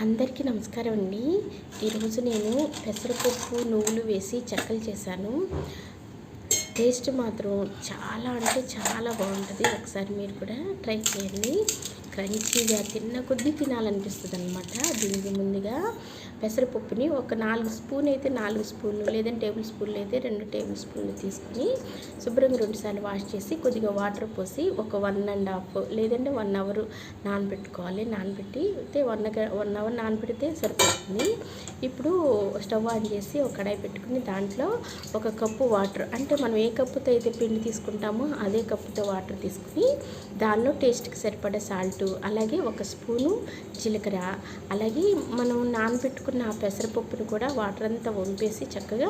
అందరికీ నమస్కారం అండి. ఈరోజు నేను పెసరపప్పు నువ్వులు వేసి చెక్కలు చేశాను. టేస్ట్ మాత్రం చాలా అంటే చాలా బాగుంటుంది. ఒకసారి మీరు కూడా ట్రై చేయండి. క్రంచీగా తిన్న కొద్దీ తినాలనిపిస్తుంది అనమాట దీనికి ముందుగా పెసరపప్పుని ఒక నాలుగు స్పూన్ అయితే నాలుగు స్పూన్లు లేదంటే టేబుల్ స్పూన్లు అయితే రెండు టేబుల్ స్పూన్లు తీసుకుని శుభ్రంగా రెండుసార్లు వాష్ చేసి కొద్దిగా వాటర్ పోసి ఒక వన్ అండ్ హాఫ్ లేదంటే వన్ అవర్ నానబెట్టుకోవాలి. నానబెట్టి అయితే వన్ వన్ అవర్ నానబెడితే సరిపోతుంది. ఇప్పుడు స్టవ్ ఆన్ చేసి ఒక కడాయి పెట్టుకుని దాంట్లో ఒక కప్పు వాటర్ అంటే మనం ఏ కప్పుతో అయితే పిండి తీసుకుంటామో అదే కప్పుతో వాటర్ తీసుకుని దానిలో టేస్ట్కి సరిపడే సాల్ట్ అలాగే ఒక స్పూను జీలకర్ర. అలాగే మనం నానబెట్టుకున్న ఆ పెసరపప్పును కూడా వాటర్ అంతా వంపేసి చక్కగా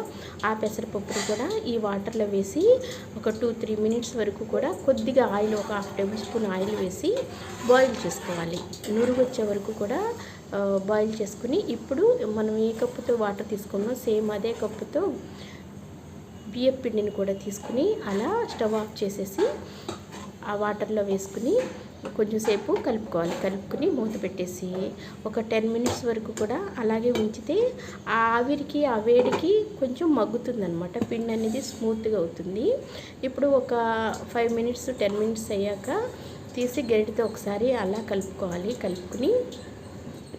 ఆ పెసరపప్పును కూడా ఈ వాటర్లో వేసి ఒక టూ త్రీ మినిట్స్ వరకు కూడా కొద్దిగా ఆయిల్ ఒక హాఫ్ టేబుల్ స్పూన్ ఆయిల్ వేసి బాయిల్ చేసుకోవాలి. నురుగు వచ్చే వరకు కూడా బాయిల్ చేసుకుని ఇప్పుడు మనం ఏ కప్పుతో వాటర్ తీసుకున్నాం సేమ్ అదే కప్పుతో బియ్యం పిండిని కూడా తీసుకుని అలా స్టవ్ ఆఫ్ చేసేసి ఆ వాటర్లో వేసుకుని కొంచెం సేపు కలుపుకోవాలి. కలుపుకుని మూత పెట్టేసి ఒక టెన్ మినిట్స్ వరకు కూడా అలాగే ఉంచితే ఆ ఆవిరికి ఆ వేడికి కొంచెం మగ్గుతుందనమాట పిండి అనేది స్మూత్గా అవుతుంది. ఇప్పుడు ఒక ఫైవ్ మినిట్స్ టెన్ మినిట్స్ అయ్యాక తీసి గరిటితో ఒకసారి అలా కలుపుకోవాలి. కలుపుకుని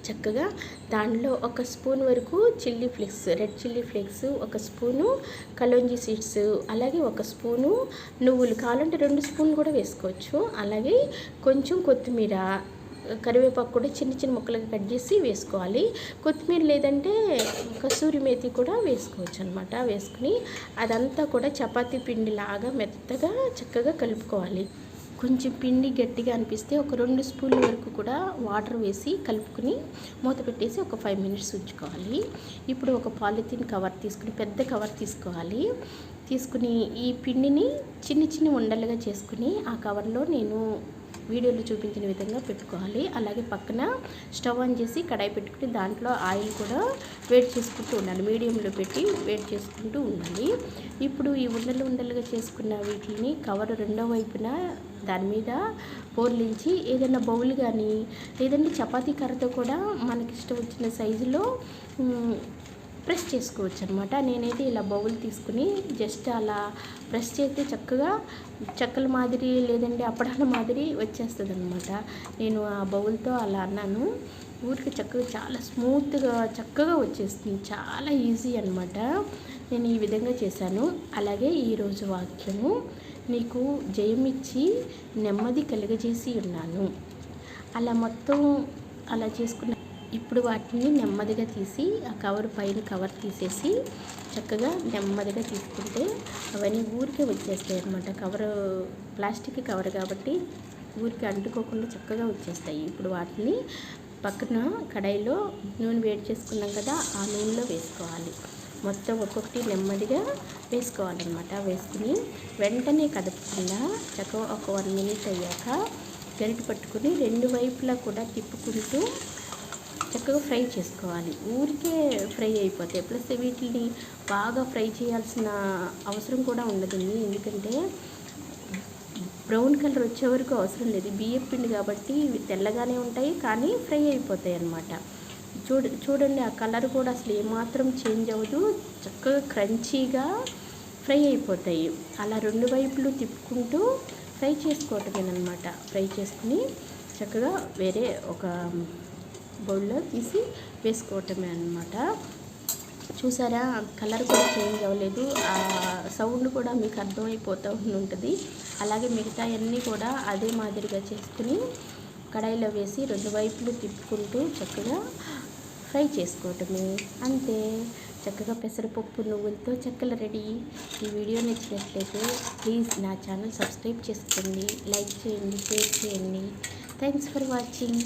చక్కగా దానిలో ఒక స్పూన్ వరకు chilli flakes red chilli flakes ఒక స్పూను కలోంజీ సీడ్స్ అలాగే ఒక స్పూను నువ్వులు కావాలంటే రెండు స్పూన్లు కూడా వేసుకోవచ్చు. అలాగే కొంచెం కొత్తిమీర కరివేపాకు కూడా చిన్న చిన్న ముక్కలుగా కట్ చేసి వేసుకోవాలి. కొత్తిమీర లేదంటే కసూరి మేతి కూడా వేసుకోవచ్చు అనమాట వేసుకుని అదంతా కూడా చపాతీ పిండి లాగా మెత్తగా చక్కగా కలుపుకోవాలి. కొంచెం పిండి గట్టిగా అనిపిస్తే ఒక రెండు స్పూన్ల వరకు కూడా వాటర్ వేసి కలుపుకుని మూత పెట్టేసి ఒక ఫైవ్ మినిట్స్ ఉంచుకోవాలి. ఇప్పుడు ఒక పాలిథిన్ కవర్ తీసుకుని పెద్ద కవర్ తీసుకోవాలి. తీసుకుని ఈ పిండిని చిన్న చిన్న ఉండలుగా చేసుకుని ఆ కవర్లో నేను వీడియోలో చూపించిన విధంగా పెట్టుకోవాలి. అలాగే పక్కన స్టవ్ ఆన్ చేసి కడాయి పెట్టుకుని దాంట్లో ఆయిల్ కూడా వేడి చేసుకుంటూ ఉండాలి. మీడియంలో పెట్టి వేడి చేసుకుంటూ ఉండాలి. ఇప్పుడు ఈ ఉండలు ఉండలుగా చేసుకున్న వీటిని కవర్ రెండో వైపున దాని మీద పోర్లించి ఏదైనా బౌల్ కానీ లేదంటే చపాతీ కర్రతో కూడా మనకి ఇష్టం వచ్చిన సైజులో ప్రెస్ చేసుకోవచ్చు అనమాట నేనైతే ఇలా బౌల్ తీసుకుని జస్ట్ అలా ప్రెస్ చేస్తే చక్కగా చెక్కల మాదిరి లేదంటే అప్పడాల మాదిరి వచ్చేస్తుంది అనమాట నేను ఆ బౌల్తో అలా అన్నాను. ఊరికి చక్కగా చాలా స్మూత్గా చక్కగా వచ్చేస్తుంది. చాలా ఈజీ అనమాట నేను ఈ విధంగా చేశాను. అలాగే ఈరోజు వాక్యము నీకు జయమిచ్చి నెమ్మది కలుగజేసి ఉన్నాను. అలా మొత్తం అలా చేసుకున్న ఇప్పుడు వాటిని నెమ్మదిగా తీసి ఆ కవర్ పైన కవర్ తీసేసి చక్కగా నెమ్మదిగా తీసుకుంటే అవన్నీ ఊరికే వచ్చేస్తాయి అనమాట కవర్ ప్లాస్టిక్ కవర్ కాబట్టి ఊరికి అంటుకోకుండా చక్కగా వచ్చేస్తాయి. ఇప్పుడు వాటిని పక్కన కడాయిలో నూనె వేడి చేసుకున్నాం కదా ఆ నూనెలో వేసుకోవాలి. మొత్తం ఒక్కొక్కటి నెమ్మదిగా వేసుకోవాలన్నమాట. వేసుకుని వెంటనే కదపకుండా చక్కగా ఒక వన్ మినిట్ అయ్యాక గరిటె పట్టుకుని రెండు వైపులా కూడా తిప్పుకుంటూ చక్కగా ఫ్రై చేసుకోవాలి. ఊరికే ఫ్రై అయిపోతాయి ప్లస్ వీటిని బాగా ఫ్రై చేయాల్సిన అవసరం కూడా ఉండదండి ఎందుకంటే బ్రౌన్ కలర్ వచ్చే వరకు అవసరం లేదు. బియ్యం పిండి కాబట్టి ఇవి తెల్లగానే ఉంటాయి కానీ ఫ్రై అయిపోతాయి అన్నమాట. చూడ చూడండి ఆ కలర్ కూడా అసలు ఏమాత్రం చేంజ్ అవ్వదు. చక్కగా క్రంచీగా ఫ్రై అయిపోతాయి. అలా రెండు వైపులు తిప్పుకుంటూ ఫ్రై చేసుకోవటమేనమాట ఫ్రై చేసుకుని చక్కగా వేరే ఒక బౌల్లో తీసి వేసుకోవటమే అనమాట చూసారా? కలర్ కూడా చేంజ్ అవ్వలేదు. ఆ సౌండ్ కూడా మీకు అర్థమైపోతూ ఉంటుంది అలాగే మిగతా అన్నీ కూడా అదే మాదిరిగా చేసుకుని కడాయిలో వేసి రెండు వైపులు తిప్పుకుంటూ చక్కగా ఫ్రై చేసుకోవటమే. అంతే. చక్కగా పెసరపప్పు నువ్వులతో చెక్కలు రెడీ. ఈ వీడియో నచ్చినట్లయితే ప్లీజ్ నా ఛానల్ సబ్స్క్రైబ్ చేసుకోండి. లైక్ చేయండి షేర్ చేయండి. Thanks for watching.